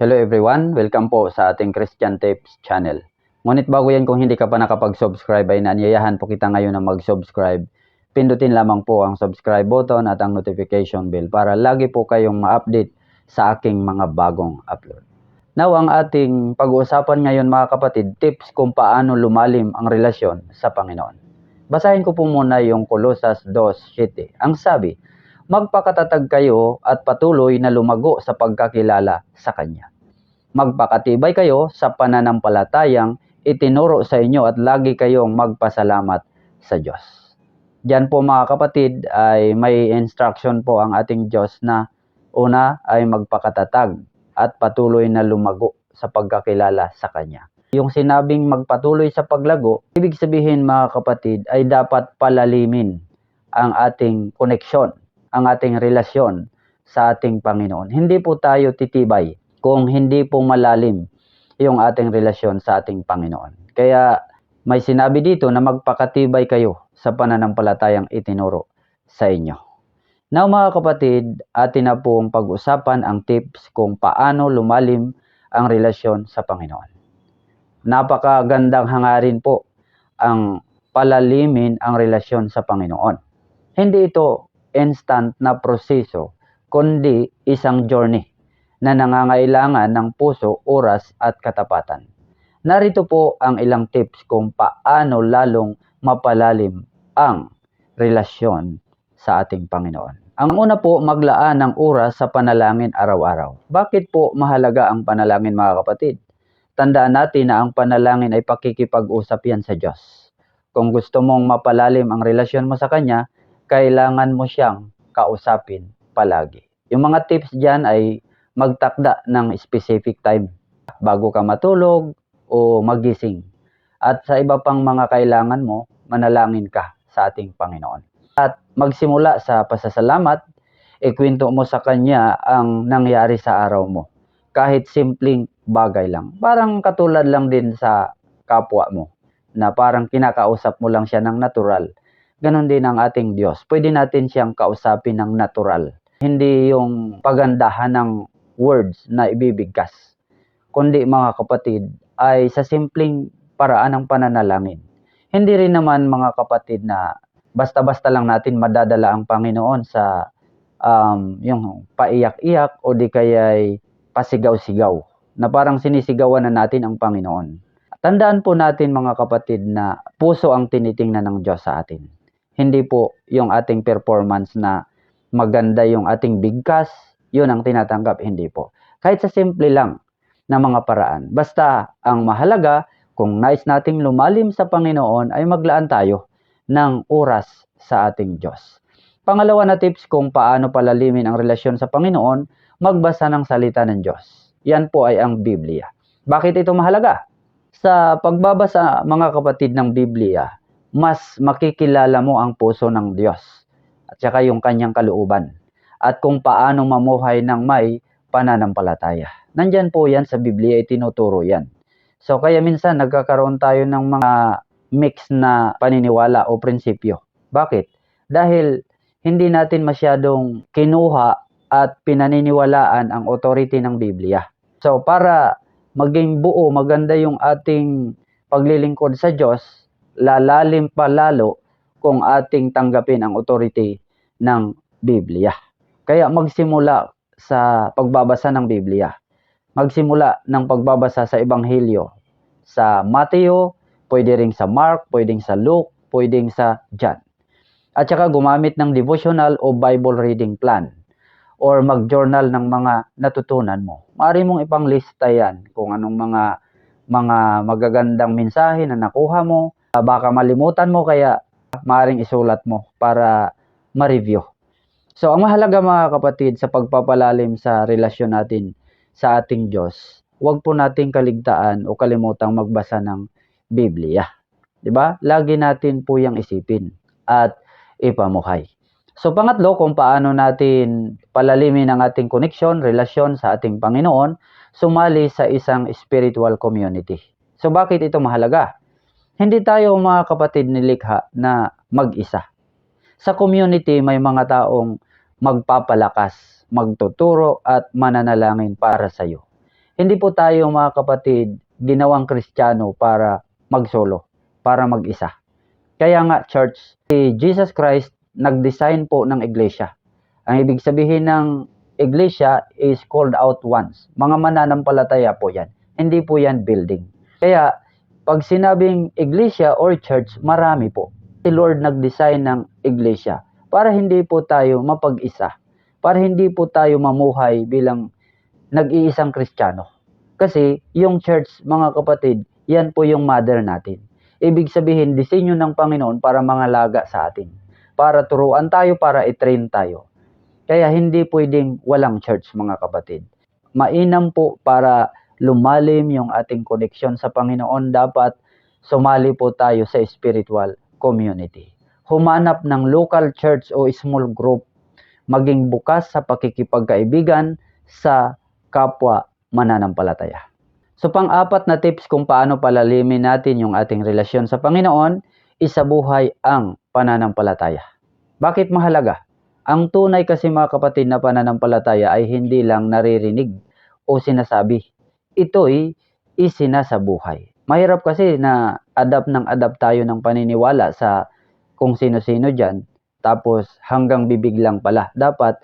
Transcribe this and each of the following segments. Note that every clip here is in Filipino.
Hello everyone, welcome po sa ating Christian Tips channel. Ngunit bago yan kung hindi ka pa nakapag-subscribe ay naanyayahan po kita ngayon na mag-subscribe. Pindutin lamang po ang subscribe button at ang notification bell para lagi po kayong ma-update sa aking mga bagong upload. Now ang ating pag-uusapan ngayon mga kapatid, tips kung paano lumalim ang relasyon sa Panginoon. Basahin ko po muna yung Colossus 2.7. Ang sabi, magpakatatag kayo at patuloy na lumago sa pagkakilala sa Kanya. Magpakatibay kayo sa pananampalatayang itinuro sa inyo at lagi kayong magpasalamat sa Diyos. Diyan po mga kapatid ay may instruction po ang ating Diyos na una ay magpakatatag at patuloy na lumago sa pagkakilala sa Kanya. Yung sinabing magpatuloy sa paglago, ibig sabihin mga kapatid ay dapat palalimin ang ating koneksyon, ang ating relasyon sa ating Panginoon. Hindi po tayo titibay kung hindi po malalim yung ating relasyon sa ating Panginoon. Kaya may sinabi dito na magpakatibay kayo sa pananampalatayang itinuro sa inyo. Now mga kapatid, atin na pong pag-usapan ang tips kung paano lumalim ang relasyon sa Panginoon. Napakagandang hangarin po ang palalimin ang relasyon sa Panginoon. Hindi ito instant na proseso, kundi isang journey na nangangailangan ng puso, oras at katapatan. Narito po ang ilang tips kung paano lalong mapalalim ang relasyon sa ating Panginoon. Ang una po, maglaan ng oras sa panalangin araw-araw. Bakit po mahalaga ang panalangin mga kapatid? Tandaan natin na ang panalangin ay pakikipag-usap yan sa Diyos. Kung gusto mong mapalalim ang relasyon mo sa Kanya, kailangan mo siyang kausapin palagi. Yung mga tips dyan ay magtakda ng specific time bago ka matulog o magising. At sa iba pang mga kailangan mo, manalangin ka sa ating Panginoon. At magsimula sa pasasalamat, ikwento mo sa Kanya ang nangyari sa araw mo. Kahit simpleng bagay lang. Parang katulad lang din sa kapwa mo na parang kinakausap mo lang siya ng natural. Ganon din ang ating Diyos. Pwede natin siyang kausapin ng natural. Hindi yung pagandahan ng words na ibibigkas. Kundi mga kapatid, ay sa simpleng paraan ng pananalangin. Hindi rin naman mga kapatid na basta-basta lang natin madadala ang Panginoon sa um, yung paiyak-iyak o di kaya'y pasigaw-sigaw na parang sinisigawan na natin ang Panginoon. Tandaan po natin mga kapatid na puso ang tinitingnan ng Diyos sa atin. Hindi po yung ating performance na maganda yung ating bigkas, yun ang tinatanggap, hindi po. Kahit sa simple lang na mga paraan. Basta ang mahalaga, kung nais nating lumalim sa Panginoon, ay maglaan tayo ng oras sa ating Diyos. Pangalawa na tips kung paano palalimin ang relasyon sa Panginoon, magbasa ng salita ng Diyos. Yan po ay ang Biblia. Bakit ito mahalaga? Sa pagbabasa mga kapatid ng Biblia, mas makikilala mo ang puso ng Diyos at saka yung kanyang kalooban at kung paano mamuhay ng may pananampalataya. Nandyan po yan sa Biblia, itinuturo yan. So kaya minsan nagkakaroon tayo ng mga mix na paniniwala o prinsipyo. Bakit? Dahil hindi natin masyadong kinuha at pinaniniwalaan ang authority ng Biblia. So para maging buo, maganda yung ating paglilingkod sa Diyos, lalalim pa lalo kung ating tanggapin ang authority ng Biblia. Kaya magsimula sa pagbabasa ng Biblia. Magsimula ng pagbabasa sa Ebanghelyo. Sa Mateo, pwede rin sa Mark, pwedeng sa Luke, pwedeng sa John. At saka gumamit ng devotional o Bible reading plan or mag-journal ng mga natutunan mo. Maaari mong ipanglista yan kung anong mga mga magagandang mensahe na nakuha mo. Baka malimutan mo kaya maaring isulat mo para ma-review. So ang mahalaga mga kapatid sa pagpapalalim sa relasyon natin sa ating Diyos, huwag po nating kaligtaan o kalimutang magbasa ng Biblia. 'Di ba? Lagi natin po 'yang isipin at ipamuhay. So pangatlo, kung paano natin palalimin ang ating koneksyon, relasyon sa ating Panginoon, sumali sa isang spiritual community. So bakit ito mahalaga? Hindi tayo mga kapatid nilikha na mag-isa. Sa community may mga taong magpapalakas, magtuturo at mananalangin para sa iyo. Hindi po tayo mga kapatid ginawang Kristiyano para magsolo, para mag-isa. Kaya nga church, si Jesus Christ nag-design po ng iglesia. Ang ibig sabihin ng iglesia is called out ones. Mga mananampalataya po yan. Hindi po yan building. Kaya pag sinabing iglesia or church, marami po. Si Lord nag-design ng iglesia para hindi po tayo mapag-isa. Para hindi po tayo mamuhay bilang nag-iisang kristyano. Kasi yung church, mga kapatid, yan po yung mother natin. Ibig sabihin, disenyo ng Panginoon para mga laga sa atin. Para turuan tayo, para itrain tayo. Kaya hindi pwedeng walang church, mga kapatid. Mainam po para lumalim yung ating koneksyon sa Panginoon, dapat sumali po tayo sa spiritual community. Humanap ng local church o small group, maging bukas sa pakikipagkaibigan sa kapwa mananampalataya. So pang-apat na tips kung paano palalimin natin yung ating relasyon sa Panginoon, isabuhay ang pananampalataya. Bakit mahalaga? Ang tunay kasi mga kapatid na pananampalataya ay hindi lang naririnig o sinasabi. Ito'y isinasabuhay. Mahirap kasi na adapt ng adapt tayo ng paniniwala sa kung sino-sino dyan, tapos hanggang bibig lang pala. Dapat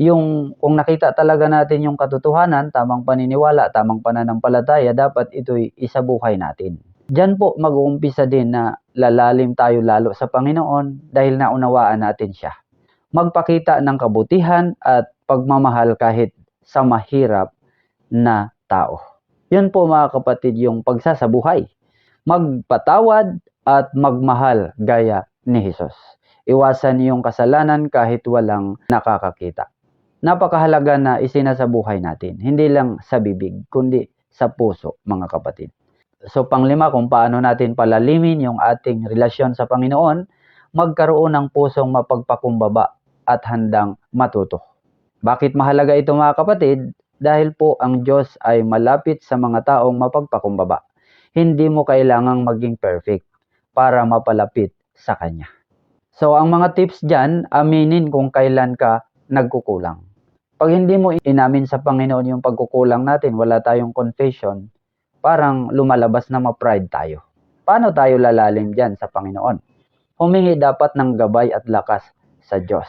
yung kung nakita talaga natin yung katotohanan, tamang paniniwala, tamang pananampalataya, dapat ito'y isabuhay natin. Diyan po mag-uumpisa din na lalalim tayo lalo sa Panginoon dahil naunawaan natin siya. Magpakita ng kabutihan at pagmamahal kahit sa mahirap na tao. Yun po mga kapatid yung pagsasabuhay. Magpatawad at magmahal gaya ni Jesus. Iwasan yung kasalanan kahit walang nakakakita. Napakahalaga na isinasabuhay natin, hindi lang sa bibig, kundi sa puso, mga kapatid. So panglima kung paano natin palalimin yung ating relasyon sa Panginoon, magkaroon ng pusong mapagpakumbaba at handang matuto. Bakit mahalaga ito mga kapatid? Dahil po ang Diyos ay malapit sa mga taong mapagpakumbaba. Hindi mo kailangang maging perfect para mapalapit sa Kanya. So ang mga tips dyan, aminin kung kailan ka nagkukulang. Pag hindi mo inamin sa Panginoon yung pagkukulang natin, wala tayong confession, parang lumalabas na ma-pride tayo. Paano tayo lalalim dyan sa Panginoon? Humingi dapat ng gabay at lakas sa Diyos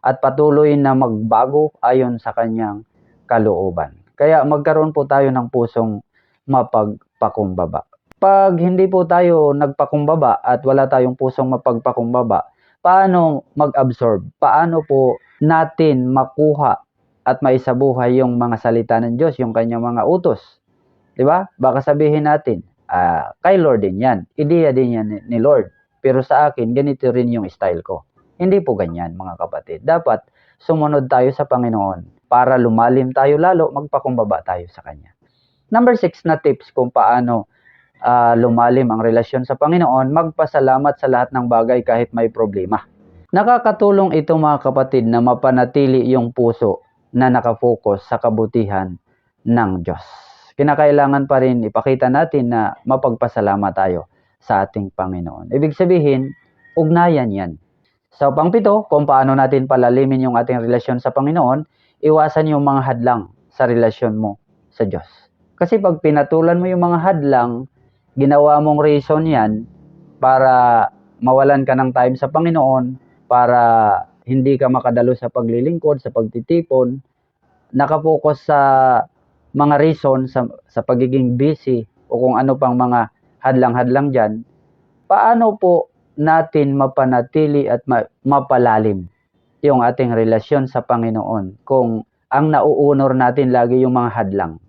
at patuloy na magbago ayon sa kanyang kalooban. Kaya magkaroon po tayo ng pusong mapagpakumbaba. Pag hindi po tayo nagpakumbaba at wala tayong pusong mapagpakumbaba, paano mag-absorb? Paano po natin makuha at maisabuhay yung mga salita ng Diyos, yung kanyang mga utos? 'Di ba? Baka sabihin natin, ah, kay Lord din 'yan. Ideya din 'yan ni, Lord. Pero sa akin, ganito rin yung style ko. Hindi po ganyan, mga kapatid. Dapat sumunod tayo sa Panginoon para lumalim tayo lalo, magpakumbaba tayo sa Kanya. Number six na tips kung paano uh, lumalim ang relasyon sa Panginoon, magpasalamat sa lahat ng bagay kahit may problema. Nakakatulong ito mga kapatid na mapanatili yung puso na nakafocus sa kabutihan ng Diyos. Kinakailangan pa rin ipakita natin na mapagpasalamat tayo sa ating Panginoon. Ibig sabihin, ugnayan yan. Sa pangpito, kung paano natin palalimin yung ating relasyon sa Panginoon, iwasan yung mga hadlang sa relasyon mo sa Diyos. Kasi pag pinatulan mo yung mga hadlang, ginawa mong reason yan para mawalan ka ng time sa Panginoon, para hindi ka makadalo sa paglilingkod, sa pagtitipon, nakapokus sa mga reason sa, sa pagiging busy o kung ano pang mga hadlang-hadlang dyan, paano po natin mapanatili at ma- mapalalim yung ating relasyon sa Panginoon kung ang nauunor natin lagi yung mga hadlang.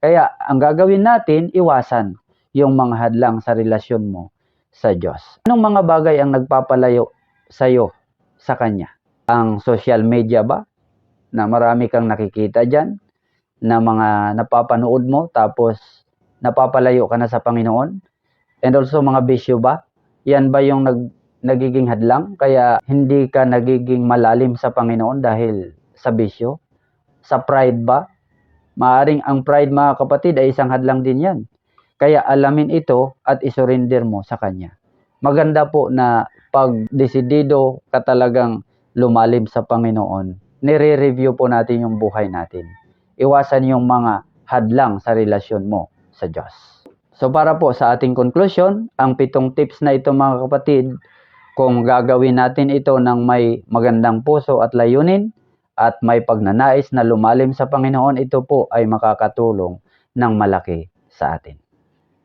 Kaya ang gagawin natin, iwasan yung mga hadlang sa relasyon mo sa Diyos. Anong mga bagay ang nagpapalayo sa iyo sa Kanya? Ang social media ba? Na marami kang nakikita dyan? Na mga napapanood mo tapos napapalayo ka na sa Panginoon? And also mga bisyo ba? Yan ba yung nag, nagiging hadlang? Kaya hindi ka nagiging malalim sa Panginoon dahil sa bisyo? Sa pride ba? Maaring ang pride mga kapatid ay isang hadlang din yan. Kaya alamin ito at isurrender mo sa Kanya. Maganda po na pag desidido ka talagang lumalim sa Panginoon, nire-review po natin yung buhay natin. Iwasan yung mga hadlang sa relasyon mo sa Diyos. So para po sa ating conclusion, ang pitong tips na ito mga kapatid, kung gagawin natin ito ng may magandang puso at layunin at may pagnanais na lumalim sa Panginoon, ito po ay makakatulong ng malaki sa atin.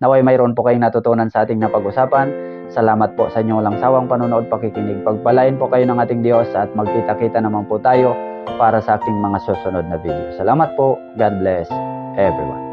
Naway mayroon po kayong natutunan sa ating napag-usapan. Salamat po sa inyong walang sawang panonood, pakikinig. Pagpalain po kayo ng ating Diyos at magkita-kita naman po tayo para sa aking mga susunod na video. Salamat po. God bless everyone.